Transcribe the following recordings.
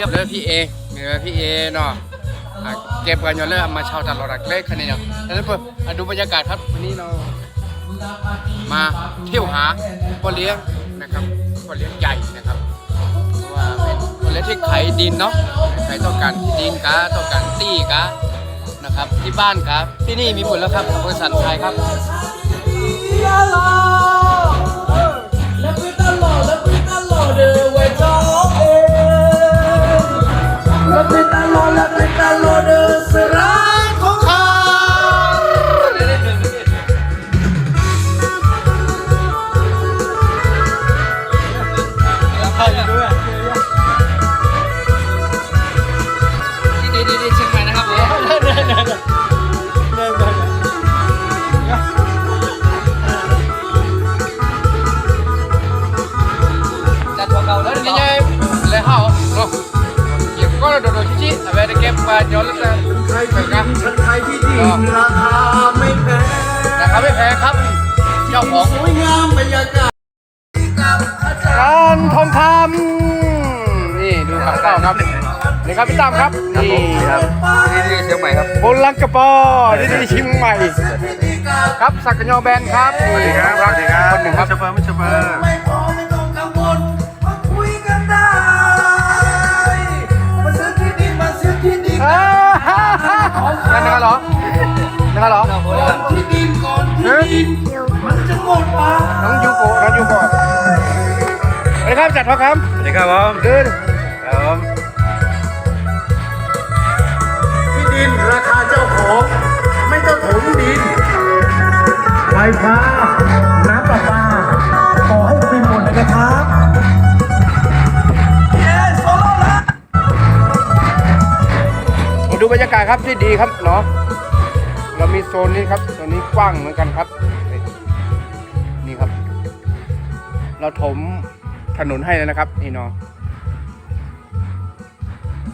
เรียบเลยพี่เอเดี๋ยพี่เอเนาะเก็บกันอยู่เลยเอามาเช่าตลอดรักเล็กคันนี้เนาะแล้วเพื่อนดูบรรยากาศครับวันนี้เรามาเที่ยวหาพ่อเลี้ยงนะครับพ่อเลี้ยงใหญ่นะครับเพราะว่าเป็นพ่อเลี้ยงที่ไขดินเนาะใครต้องการที่ดินกะต้องการตี้กะนะครับที่บ้านครับที่นี่มีหมดแล้วครับอำเภอสันทรายครับ เกี่ยวก็โดดๆชิๆเอาไปได้เก็บมาย้อนแล้วจะใครที่ดินฉันใครที่ดินราคาไม่แพงราคาไม่แพงครับ เจ้าของสวยงามบรรยากาศการทองคำนี่ดูกับข้าวครับนี่ครับพี่ตั้มครับนี่ครับนี่นี่เชียงใหม่ครับบนลังกระปอที่นี่เชียงใหม่ ครับสักกะยอแบนครับคนหนึ่งครับชเฟอร์ไม่ชเฟอร์ เหรอนั่นนะครับเหรอที่ดินก่อนที่ดินมันจะหมดป่าน้องยูโกะน้องยูโกะสวัสดีครับจัดทองคสวัสดีครับผมำเดินครับผมที่ดินราคาเจ้าของไม่เจ้าของดินไฟฟ้า ดูบรรยากาศครับที่ดีครับเนาะเรามีโซนนี้ครับโซนนี้กว้างเหมือนกันครับ นี่ครับ เราถมถนนให้แล้วนะครับ นี่เนาะ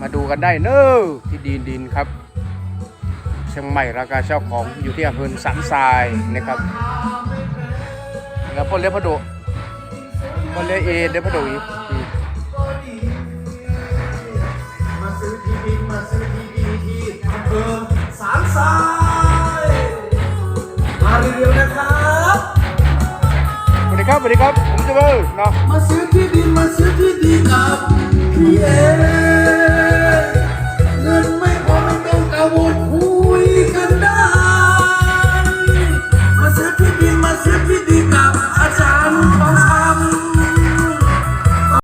มาดูกันได้เนอะที่ดินดินครับเชียงใหม่ราคาเช่าของอยู่ที่อำเภอสันทรายนะครับแล้วพ่อเลี้ยพระโดพ่อเลี้ยเอเลี้ยพระโดอีก ครับสวัสดีครับผมจะเบอร์เนาะมาซื้อที่ดินมาซื้อที่ดินครับพี่เอ